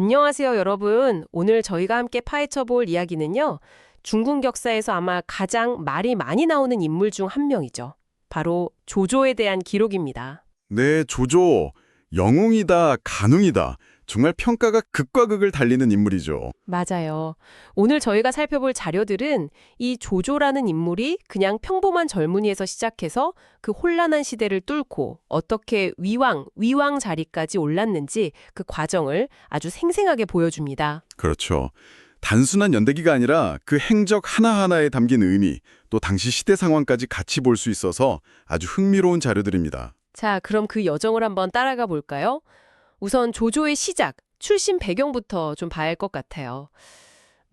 안녕하세요, 여러분. 오늘 저희가 함께 파헤쳐 볼 이야기는요. 중국 역사에서 아마 가장 말이 많이 나오는 인물 중 한 명이죠. 바로 조조에 대한 기록입니다. 네, 조조. 영웅이다, 간웅이다. 정말 평가가 극과 극을 달리는 인물이죠. 맞아요. 오늘 저희가 살펴볼 자료들은 이 조조라는 인물이 그냥 평범한 젊은이에서 시작해서 그 혼란한 시대를 뚫고 어떻게 위왕, 위왕 자리까지 올랐는지 그 과정을 아주 생생하게 보여줍니다. 그렇죠. 단순한 연대기가 아니라 그 행적 하나하나에 담긴 의미, 또 당시 시대 상황까지 같이 볼 수 있어서 아주 흥미로운 자료들입니다. 자, 그럼 그 여정을 한번 따라가 볼까요? 우선 조조의 시작, 출신 배경부터 좀 봐야 할 것 같아요.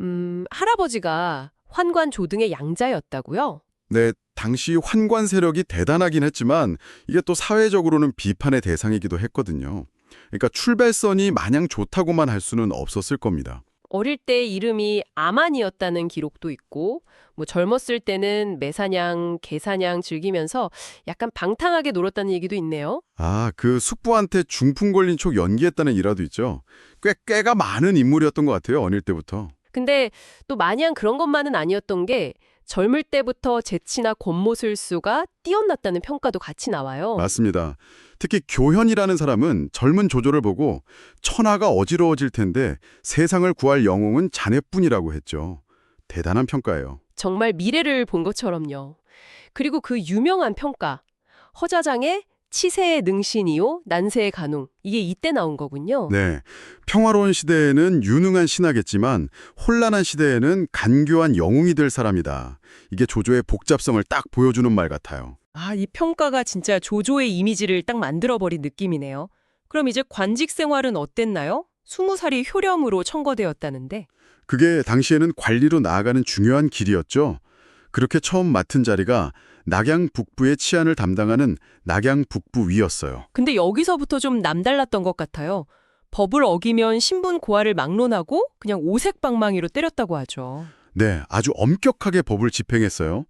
음, 할아버지가 환관 조등의 양자였다고요? 네, 당시 환관 세력이 대단하긴 했지만 이게 또 사회적으로는 비판의 대상이기도 했거든요. 그러니까 출발선이 마냥 좋다고만 할 수는 없었을 겁니다. 어릴 때 이름이 아만이었다는 기록도 있고, 뭐 젊었을 때는 매사냥, 개사냥 즐기면서 약간 방탕하게 놀았다는 얘기도 있네요. 아, 그 숙부한테 중풍 걸린 촉 연기했다는 일화도 있죠. 꽤 꽤가 많은 인물이었던 것 같아요, 어릴 때부터. 근데 또 마냥 그런 것만은 아니었던 게 젊을 때부터 재치나 권모술수가 뛰어났다는 평가도 같이 나와요. 맞습니다. 특히 교현이라는 사람은 젊은 조조를 보고 천하가 어지러워질 텐데 세상을 구할 영웅은 자네뿐이라고 했죠. 대단한 평가예요. 정말 미래를 본 것처럼요. 그리고 그 유명한 평가. 허자장의 치세의 능신이요, 난세의 간웅. 이게 이때 나온 거군요. 네. 평화로운 시대에는 유능한 신하겠지만 혼란한 시대에는 간교한 영웅이 될 사람이다. 이게 조조의 복잡성을 딱 보여주는 말 같아요. 아, 이 평가가 진짜 조조의 이미지를 딱 만들어버린 느낌이네요. 그럼 이제 관직 생활은 어땠나요? 스무 살이 효령으로 청거되었다는데. 그게 당시에는 관리로 나아가는 중요한 길이었죠. 그렇게 처음 맡은 자리가 낙양 북부의 치안을 담당하는 낙양 북부위였어요. 근데 여기서부터 좀 남달랐던 것 같아요. 법을 어기면 신분 고하를 막론하고 그냥 오색방망이로 때렸다고 하죠. 네, 아주 엄격하게 법을 집행했어요.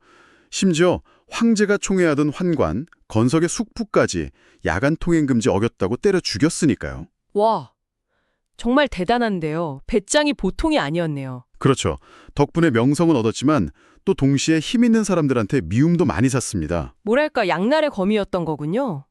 심지어 황제가 총애하던 환관, 건석의 숙부까지 야간 통행 금지 어겼다고 때려 죽였으니까요. 와, 정말 대단한데요. 배짱이 보통이 아니었네요. 그렇죠. 덕분에 명성은 얻었지만 또 동시에 힘 있는 사람들한테 미움도 많이 샀습니다. 뭐랄까 양날의 검이었던 거군요.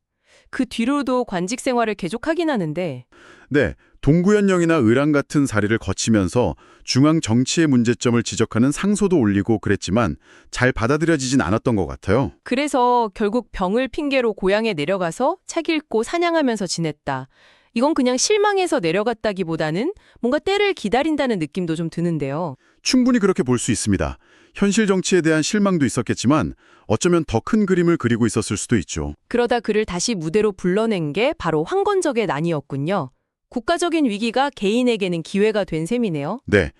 그 뒤로도 관직 생활을 계속하긴 하는데 네, 동구현령이나 의랑 같은 사리를 거치면서 중앙 정치의 문제점을 지적하는 상소도 올리고 그랬지만 잘 받아들여지진 않았던 것 같아요. 그래서 결국 병을 핑계로 고향에 내려가서 책 읽고 사냥하면서 지냈다. 이건 그냥 실망해서 내려갔다기보다는 뭔가 때를 기다린다는 느낌도 좀 드는데요. 충분히 그렇게 볼 수 있습니다. 현실 정치에 대한 실망도 있었겠지만 어쩌면 더 큰 그림을 그리고 있었을 수도 있죠. 그러다 그를 다시 무대로 불러낸 게 바로 황건적의 난이었군요. 국가적인 위기가 개인에게는 기회가 된 셈이네요. 네,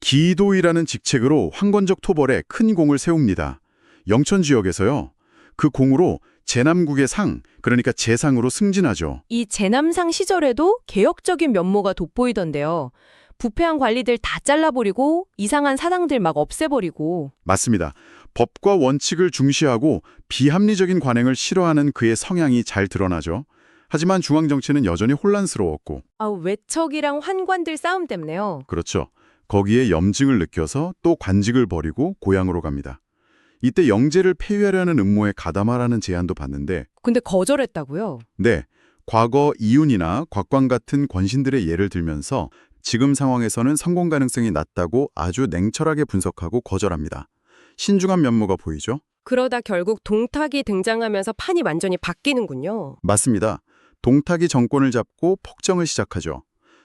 기도이라는 직책으로 황건적 토벌에 큰 공을 세웁니다. 영천 지역에서요. 그 공으로 제남국의 상, 그러니까 재상으로 승진하죠. 이 제남상 시절에도 개혁적인 면모가 돋보이던데요. 부패한 관리들 다 잘라버리고 이상한 사당들 막 없애버리고 맞습니다. 법과 원칙을 중시하고 비합리적인 관행을 싫어하는 그의 성향이 잘 드러나죠. 하지만 중앙 정치는 여전히 혼란스러웠고, 아 외척이랑 환관들 싸움 때문에요. 그렇죠. 거기에 염증을 느껴서 또 관직을 버리고 고향으로 갑니다. 이때 영제를 폐위하려는 음모에 가담하라는 제안도 받는데, 근데 거절했다고요? 네, 과거 이윤이나 곽광 같은 권신들의 예를 들면서 지금 상황에서는 성공 가능성이 낮다고 아주 냉철하게 분석하고 거절합니다. 신중한 면모가 보이죠? 그러다 결국 동탁이 등장하면서 판이 완전히 바뀌는군요. 맞습니다. 동탁이 정권을 잡고 폭정을 시작하죠.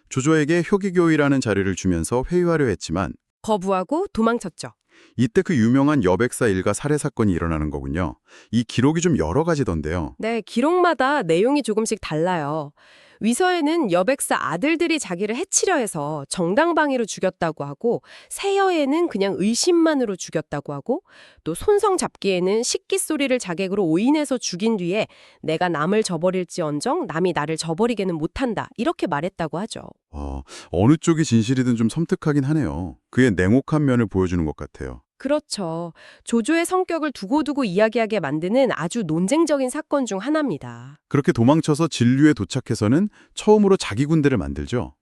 조조에게 효기교이라는 자리를 주면서 회유하려 했지만 거부하고 도망쳤죠. 이때 그 유명한 여백사 일가 살해 사건이 일어나는 거군요. 이 기록이 좀 여러 가지던데요. 네, 기록마다 내용이 조금씩 달라요. 위서에는 여백사 아들들이 자기를 해치려 해서 정당방위로 죽였다고 하고 세여에는 그냥 의심만으로 죽였다고 하고 또 손성 잡기에는 식기 소리를 자객으로 오인해서 죽인 뒤에 내가 남을 저버릴지언정 남이 나를 저버리게는 못한다 이렇게 말했다고 하죠. 어, 어느 쪽이 진실이든 좀 섬뜩하긴 하네요. 그의 냉혹한 면을 보여주는 것 같아요. 그렇죠. 조조의 성격을 두고두고 이야기하게 만드는 아주 논쟁적인 사건 중 하나입니다. 그렇게 도망쳐서 진류에 도착해서는 처음으로 자기 군대를 만들죠.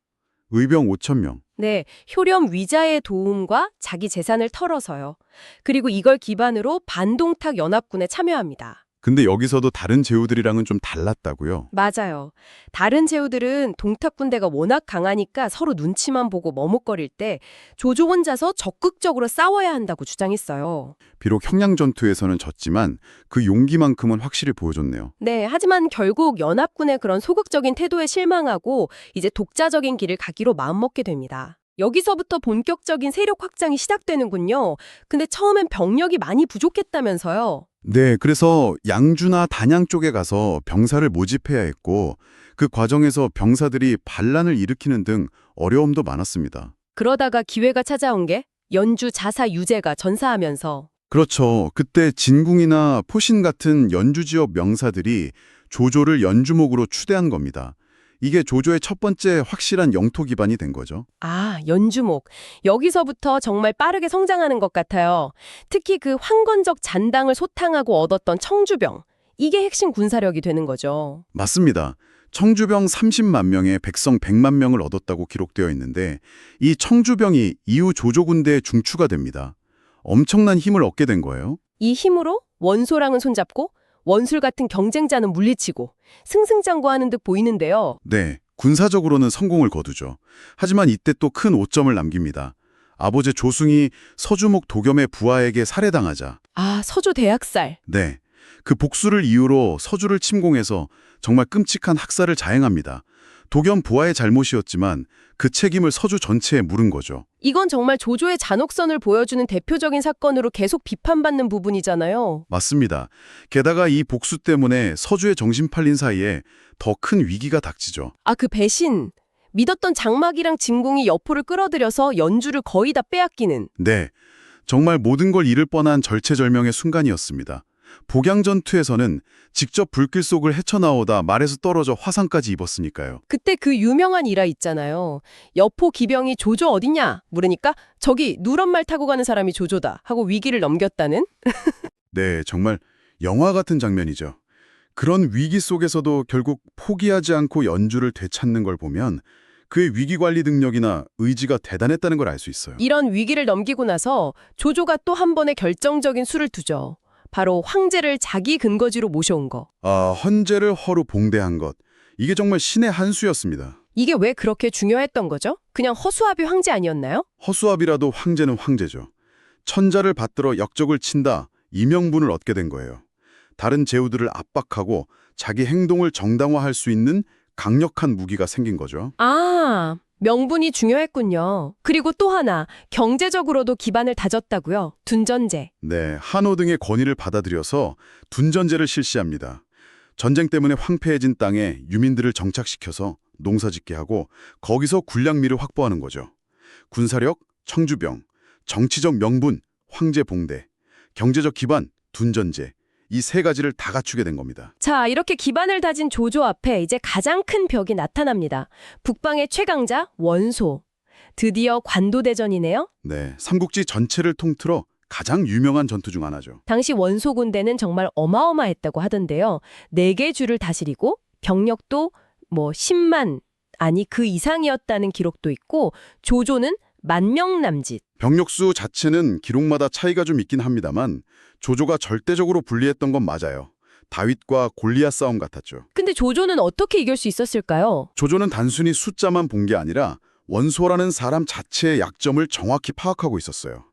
의병 5천 명. 네, 효렴 위자의 도움과 자기 재산을 털어서요. 그리고 이걸 기반으로 반동탁 연합군에 참여합니다. 근데 여기서도 다른 제후들이랑은 좀 달랐다고요. 맞아요. 다른 제후들은 동탁 군대가 워낙 강하니까 서로 눈치만 보고 머뭇거릴 때 조조 혼자서 적극적으로 싸워야 한다고 주장했어요. 비록 형량 전투에서는 졌지만 그 용기만큼은 확실히 보여줬네요. 네, 하지만 결국 연합군의 그런 소극적인 태도에 실망하고 이제 독자적인 길을 가기로 마음먹게 됩니다. 여기서부터 본격적인 세력 확장이 시작되는군요. 근데 처음엔 병력이 많이 부족했다면서요. 네, 그래서 양주나 단양 쪽에 가서 병사를 모집해야 했고 그 과정에서 병사들이 반란을 일으키는 등 어려움도 많았습니다. 그러다가 기회가 찾아온 게 연주 자사 유재가 전사하면서 그렇죠. 그때 진궁이나 포신 같은 연주 지역 명사들이 조조를 연주목으로 추대한 겁니다. 이게 조조의 첫 번째 확실한 영토 기반이 된 거죠. 아, 연주목. 여기서부터 정말 빠르게 성장하는 것 같아요. 특히 그 황건적 잔당을 소탕하고 얻었던 청주병. 이게 핵심 군사력이 되는 거죠. 맞습니다. 청주병 30만 명의 백성 100만 명을 얻었다고 기록되어 있는데 이 청주병이 이후 조조 군대의 중추가 됩니다. 엄청난 힘을 얻게 된 거예요. 이 힘으로 원소랑은 손잡고 원술 같은 경쟁자는 물리치고 승승장구하는 듯 보이는데요. 네, 군사적으로는 성공을 거두죠. 하지만 이때 또 큰 오점을 남깁니다. 아버지 조승이 서주목 도겸의 부하에게 살해당하자 아, 서조 대학살. 네, 그 복수를 이유로 서주를 침공해서 정말 끔찍한 학살을 자행합니다. 도겸 부하의 잘못이었지만 그 책임을 서주 전체에 물은 거죠. 이건 정말 조조의 잔혹선을 보여주는 대표적인 사건으로 계속 비판받는 부분이잖아요. 맞습니다. 게다가 이 복수 때문에 서주의 정신 팔린 사이에 더 큰 위기가 닥치죠. 아, 그 배신. 믿었던 장막이랑 진궁이 여포를 끌어들여서 연주를 거의 다 빼앗기는. 네, 정말 모든 걸 잃을 뻔한 절체절명의 순간이었습니다. 복양전투에서는 직접 불길 속을 헤쳐나오다 말에서 떨어져 화상까지 입었으니까요. 그때 그 유명한 일화 있잖아요. 여포 기병이 조조 어디냐 물으니까 저기 누런 말 타고 가는 사람이 조조다 하고 위기를 넘겼다는? 네, 정말 영화 같은 장면이죠. 그런 위기 속에서도 결국 포기하지 않고 연주를 되찾는 걸 보면 그의 위기 관리 능력이나 의지가 대단했다는 걸 알 수 있어요. 이런 위기를 넘기고 나서 조조가 또 한 번의 결정적인 수를 두죠. 바로 황제를 자기 근거지로 모셔온 거. 아, 헌재를 허루 봉대한 것. 이게 정말 신의 한 수였습니다. 이게 왜 그렇게 중요했던 거죠? 그냥 허수아비 황제 아니었나요? 허수아비라도 황제는 황제죠. 천자를 받들어 역적을 친다, 이명분을 얻게 된 거예요. 다른 제후들을 압박하고 자기 행동을 정당화할 수 있는 강력한 무기가 생긴 거죠. 아, 명분이 중요했군요. 그리고 또 하나, 경제적으로도 기반을 다졌다고요. 둔전제. 네, 한호 등의 권위를 받아들여서 둔전제를 실시합니다. 전쟁 때문에 황폐해진 땅에 유민들을 정착시켜서 농사짓게 하고 거기서 군량미를 확보하는 거죠. 군사력, 청주병, 정치적 명분, 황제 봉대, 경제적 기반, 둔전제 이 세 가지를 다 갖추게 된 겁니다. 자, 이렇게 기반을 다진 조조 앞에 이제 가장 큰 벽이 나타납니다. 북방의 최강자 원소. 드디어 관도대전이네요. 네, 삼국지 전체를 통틀어 가장 유명한 전투 중 하나죠. 당시 원소 군대는 정말 어마어마했다고 하던데요. 네 개 주를 다스리고 병력도 뭐 10만 아니 그 이상이었다는 기록도 있고 조조는 만명 남짓. 병력수 자체는 기록마다 차이가 좀 있긴 합니다만 조조가 절대적으로 불리했던 건 맞아요. 다윗과 골리앗 싸움 같았죠. 근데 조조는 어떻게 이길 수 있었을까요? 조조는 단순히 숫자만 본 게 아니라 원소라는 사람 자체의 약점을 정확히 파악하고 있었어요.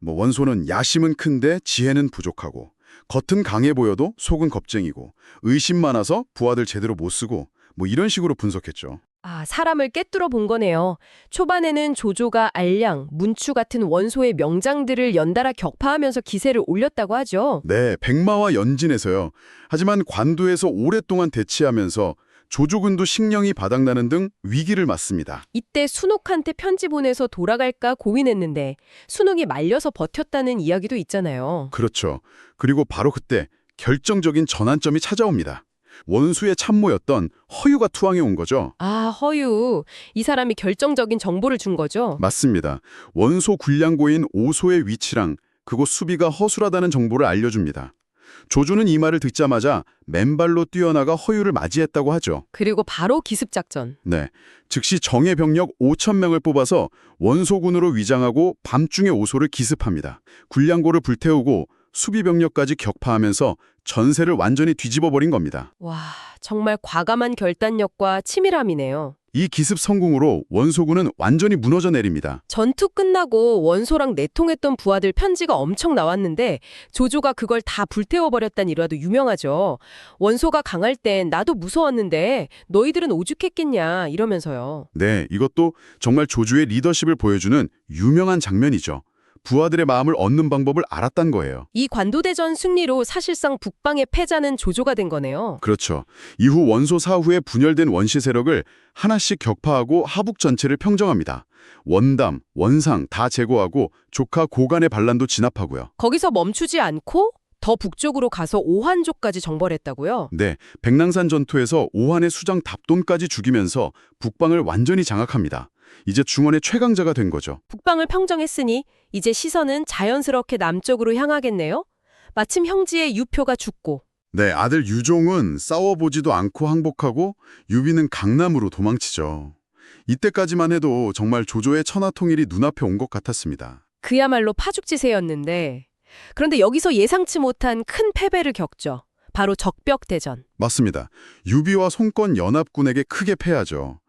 뭐 원소는 야심은 큰데 지혜는 부족하고 겉은 강해 보여도 속은 겁쟁이고 의심 많아서 부하들 제대로 못 쓰고 뭐 이런 식으로 분석했죠. 아, 사람을 꿰뚫어 본 거네요. 초반에는 조조가 알량, 문추 같은 원소의 명장들을 연달아 격파하면서 기세를 올렸다고 하죠. 네, 백마와 연진에서요. 하지만 관도에서 오랫동안 대치하면서 조조군도 식량이 바닥나는 등 위기를 맞습니다. 이때 순옥한테 편지 보내서 돌아갈까 고민했는데 순옥이 말려서 버텼다는 이야기도 있잖아요. 그렇죠. 그리고 바로 그때 결정적인 전환점이 찾아옵니다. 원수의 참모였던 허유가 투항해 온 거죠. 아, 허유. 이 사람이 결정적인 정보를 준 거죠? 맞습니다. 원소 군량고인 오소의 위치랑 그곳 수비가 허술하다는 정보를 알려줍니다. 조조는 이 말을 듣자마자 맨발로 뛰어나가 허유를 맞이했다고 하죠. 그리고 바로 기습작전. 네. 즉시 정예 병력 5천 명을 뽑아서 원소군으로 위장하고 밤중에 오소를 기습합니다. 군량고를 불태우고 수비 병력까지 격파하면서 전세를 완전히 뒤집어 버린 겁니다. 와, 정말 과감한 결단력과 치밀함이네요. 이 기습 성공으로 원소군은 완전히 무너져 내립니다. 전투 끝나고 원소랑 내통했던 부하들 편지가 엄청 나왔는데 조조가 그걸 다 불태워버렸다는 일화도 유명하죠. 원소가 강할 땐 나도 무서웠는데 너희들은 오죽했겠냐 이러면서요. 네, 이것도 정말 조주의 리더십을 보여주는 유명한 장면이죠. 부하들의 마음을 얻는 방법을 알았단 거예요. 이 관도대전 승리로 사실상 북방의 패자는 조조가 된 거네요. 그렇죠. 이후 원소 사후에 분열된 원시 세력을 하나씩 격파하고 하북 전체를 평정합니다. 원담, 원상 다 제거하고 조카 고간의 반란도 진압하고요. 거기서 멈추지 않고 더 북쪽으로 가서 오한족까지 정벌했다고요? 네, 백랑산 전투에서 오한의 수장 답돈까지 죽이면서 북방을 완전히 장악합니다. 이제 중원의 최강자가 된 거죠. 북방을 평정했으니 이제 시선은 자연스럽게 남쪽으로 향하겠네요. 마침 형지의 유표가 죽고 네, 아들 유종은 싸워보지도 않고 항복하고 유비는 강남으로 도망치죠. 이때까지만 해도 정말 조조의 천하통일이 눈앞에 온 것 같았습니다. 그야말로 파죽지세였는데 그런데 여기서 예상치 못한 큰 패배를 겪죠. 바로 적벽대전. 맞습니다. 유비와 송권 연합군에게 크게 패하죠.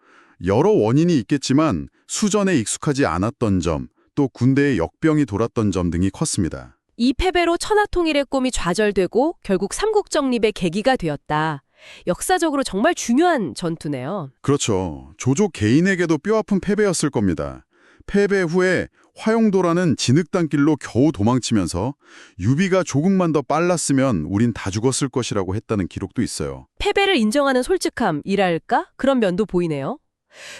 여러 원인이 있겠지만 수전에 익숙하지 않았던 점, 또 군대의 역병이 돌았던 점 등이 컸습니다. 이 패배로 천하통일의 꿈이 좌절되고 결국 삼국 정립의 계기가 되었다. 역사적으로 정말 중요한 전투네요. 그렇죠. 조조 개인에게도 뼈아픈 패배였을 겁니다. 패배 후에 화용도라는 진흙단길로 겨우 도망치면서 유비가 조금만 더 빨랐으면 우린 다 죽었을 것이라고 했다는 기록도 있어요. 패배를 인정하는 솔직함이랄까? 그런 면도 보이네요.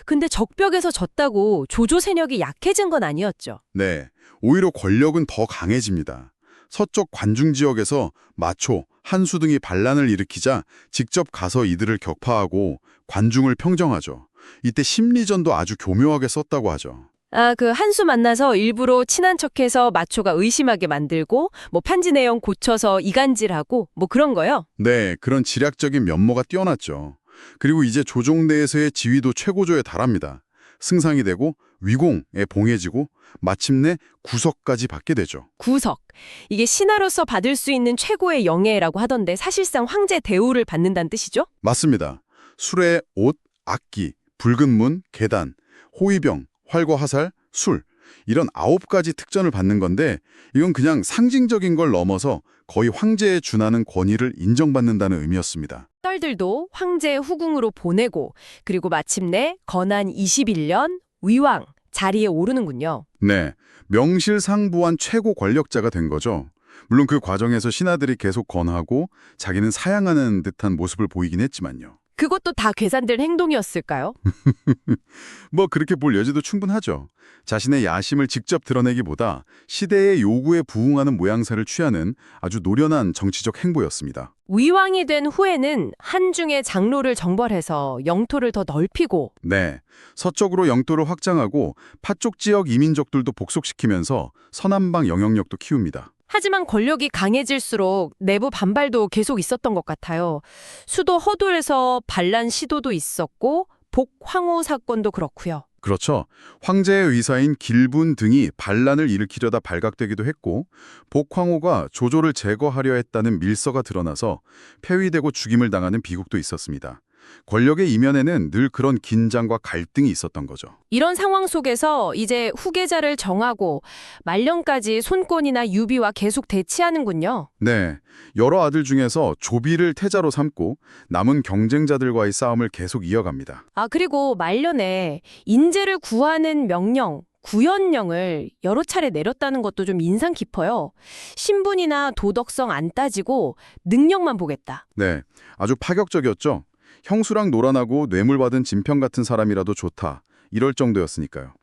근데 적벽에서 졌다고 조조 세력이 약해진 건 아니었죠. 네, 오히려 권력은 더 강해집니다. 서쪽 관중 지역에서 마초, 한수 등이 반란을 일으키자 직접 가서 이들을 격파하고 관중을 평정하죠. 이때 심리전도 아주 교묘하게 썼다고 하죠. 아, 그 한수 만나서 일부러 친한 척해서 마초가 의심하게 만들고 뭐 편지 내용 고쳐서 이간질하고 뭐 그런 거요. 네, 그런 지략적인 면모가 뛰어났죠. 그리고 이제 조종대에서의 지위도 최고조에 달합니다. 승상이 되고 위공에 봉해지고 마침내 구석까지 받게 되죠. 구석. 이게 신하로서 받을 수 있는 최고의 영예라고 하던데 사실상 황제 대우를 받는다는 뜻이죠? 맞습니다. 술에 옷, 악기, 붉은 문, 계단, 호위병, 활과 화살, 술 이런 아홉 가지 특전을 받는 건데 이건 그냥 상징적인 걸 넘어서 거의 황제에 준하는 권위를 인정받는다는 의미였습니다. 딸들도 황제 후궁으로 보내고 그리고 마침내 건한 21년 위왕 자리에 오르는군요. 네, 명실상부한 최고 권력자가 된 거죠. 물론 그 과정에서 신하들이 계속 권하고 자기는 사양하는 듯한 모습을 보이긴 했지만요. 그것도 다 계산된 행동이었을까요? 뭐 그렇게 볼 여지도 충분하죠. 자신의 야심을 직접 드러내기보다 시대의 요구에 부응하는 모양새를 취하는 아주 노련한 정치적 행보였습니다. 위왕이 된 후에는 한중의 장로를 정벌해서 영토를 더 넓히고 네, 서쪽으로 영토를 확장하고 파쪽 지역 이민족들도 복속시키면서 서남방 영향력도 키웁니다. 하지만 권력이 강해질수록 내부 반발도 계속 있었던 것 같아요. 수도 허도에서 반란 시도도 있었고 복황후 사건도 그렇고요. 그렇죠. 황제의 의사인 길분 등이 반란을 일으키려다 발각되기도 했고 복황후가 조조를 제거하려 했다는 밀서가 드러나서 폐위되고 죽임을 당하는 비극도 있었습니다. 권력의 이면에는 늘 그런 긴장과 갈등이 있었던 거죠. 이런 상황 속에서 이제 후계자를 정하고 말년까지 손권이나 유비와 계속 대치하는군요. 네, 여러 아들 중에서 조비를 태자로 삼고 남은 경쟁자들과의 싸움을 계속 이어갑니다. 아 그리고 말년에 인재를 구하는 명령 구현령을 여러 차례 내렸다는 것도 좀 인상 깊어요. 신분이나 도덕성 안 따지고 능력만 보겠다. 네, 아주 파격적이었죠. 형수랑 놀아나고 뇌물 받은 진평 같은 사람이라도 좋다. 이럴 정도였으니까요.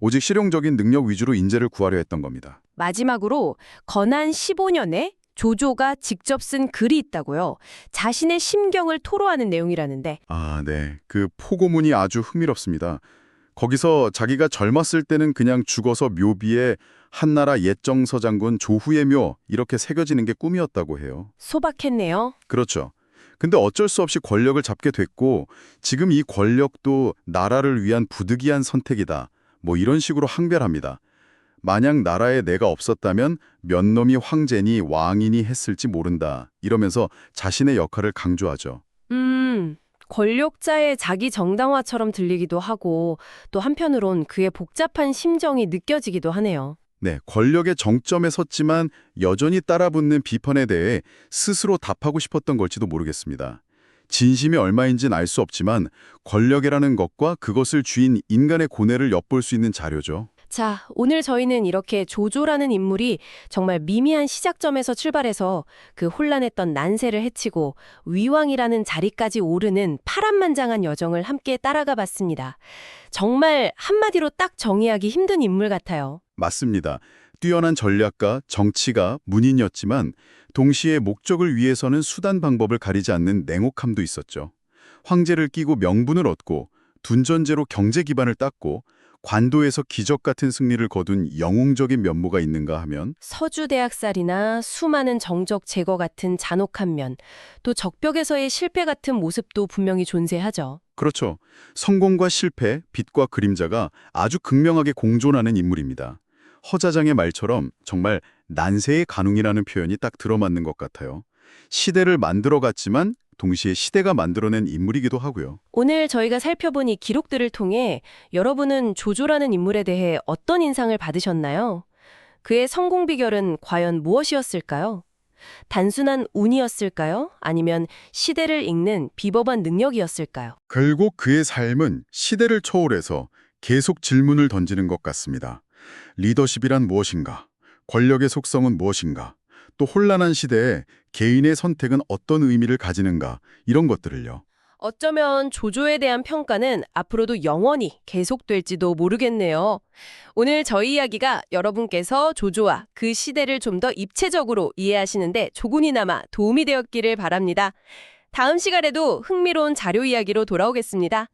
오직 실용적인 능력 위주로 인재를 구하려 했던 겁니다. 마지막으로 건한 15년에 조조가 직접 쓴 글이 있다고요. 자신의 심경을 토로하는 내용이라는데 아, 네. 그 포고문이 아주 흥미롭습니다. 거기서 자기가 젊었을 때는 그냥 죽어서 묘비에 한나라 옛정서 장군 조후의 묘 이렇게 새겨지는 게 꿈이었다고 해요. 소박했네요. 그렇죠. 근데 어쩔 수 없이 권력을 잡게 됐고 지금 이 권력도 나라를 위한 부득이한 선택이다. 뭐 이런 식으로 항별합니다. 만약 나라에 내가 없었다면 몇 놈이 황제니 왕이니 했을지 모른다. 이러면서 자신의 역할을 강조하죠. 음, 권력자의 자기 정당화처럼 들리기도 하고 또 한편으론 그의 복잡한 심정이 느껴지기도 하네요. 네, 권력의 정점에 섰지만 여전히 따라붙는 비판에 대해 스스로 답하고 싶었던 걸지도 모르겠습니다. 진심이 얼마인지는 알수 없지만 권력이라는 것과 그것을 쥐인 인간의 고뇌를 엿볼 수 있는 자료죠. 자, 오늘 저희는 이렇게 조조라는 인물이 정말 미미한 시작점에서 출발해서 그 혼란했던 난세를 해치고 위왕이라는 자리까지 오르는 파란만장한 여정을 함께 따라가 봤습니다. 정말 한마디로 딱 정의하기 힘든 인물 같아요. 맞습니다. 뛰어난 전략가, 정치가, 문인이었지만 동시에 목적을 위해서는 수단 방법을 가리지 않는 냉혹함도 있었죠. 황제를 끼고 명분을 얻고 둔전제로 경제 기반을 닦고 관도에서 기적 같은 승리를 거둔 영웅적인 면모가 있는가 하면 서주대학살이나 수많은 정적 제거 같은 잔혹한 면, 또 적벽에서의 실패 같은 모습도 분명히 존재하죠. 그렇죠. 성공과 실패, 빛과 그림자가 아주 극명하게 공존하는 인물입니다. 허자장의 말처럼 정말 난세의 가능이라는 표현이 딱 들어맞는 것 같아요. 시대를 만들어갔지만 동시에 시대가 만들어낸 인물이기도 하고요. 오늘 저희가 살펴본 이 기록들을 통해 여러분은 조조라는 인물에 대해 어떤 인상을 받으셨나요? 그의 성공 비결은 과연 무엇이었을까요? 단순한 운이었을까요? 아니면 시대를 읽는 비법한 능력이었을까요? 결국 그의 삶은 시대를 초월해서 계속 질문을 던지는 것 같습니다. 리더십이란 무엇인가? 권력의 속성은 무엇인가? 또 혼란한 시대에 개인의 선택은 어떤 의미를 가지는가? 이런 것들을요. 어쩌면 조조에 대한 평가는 앞으로도 영원히 계속될지도 모르겠네요. 오늘 저희 이야기가 여러분께서 조조와 그 시대를 좀 더 입체적으로 이해하시는데 조금이나마 도움이 되었기를 바랍니다. 다음 시간에도 흥미로운 자료 이야기로 돌아오겠습니다.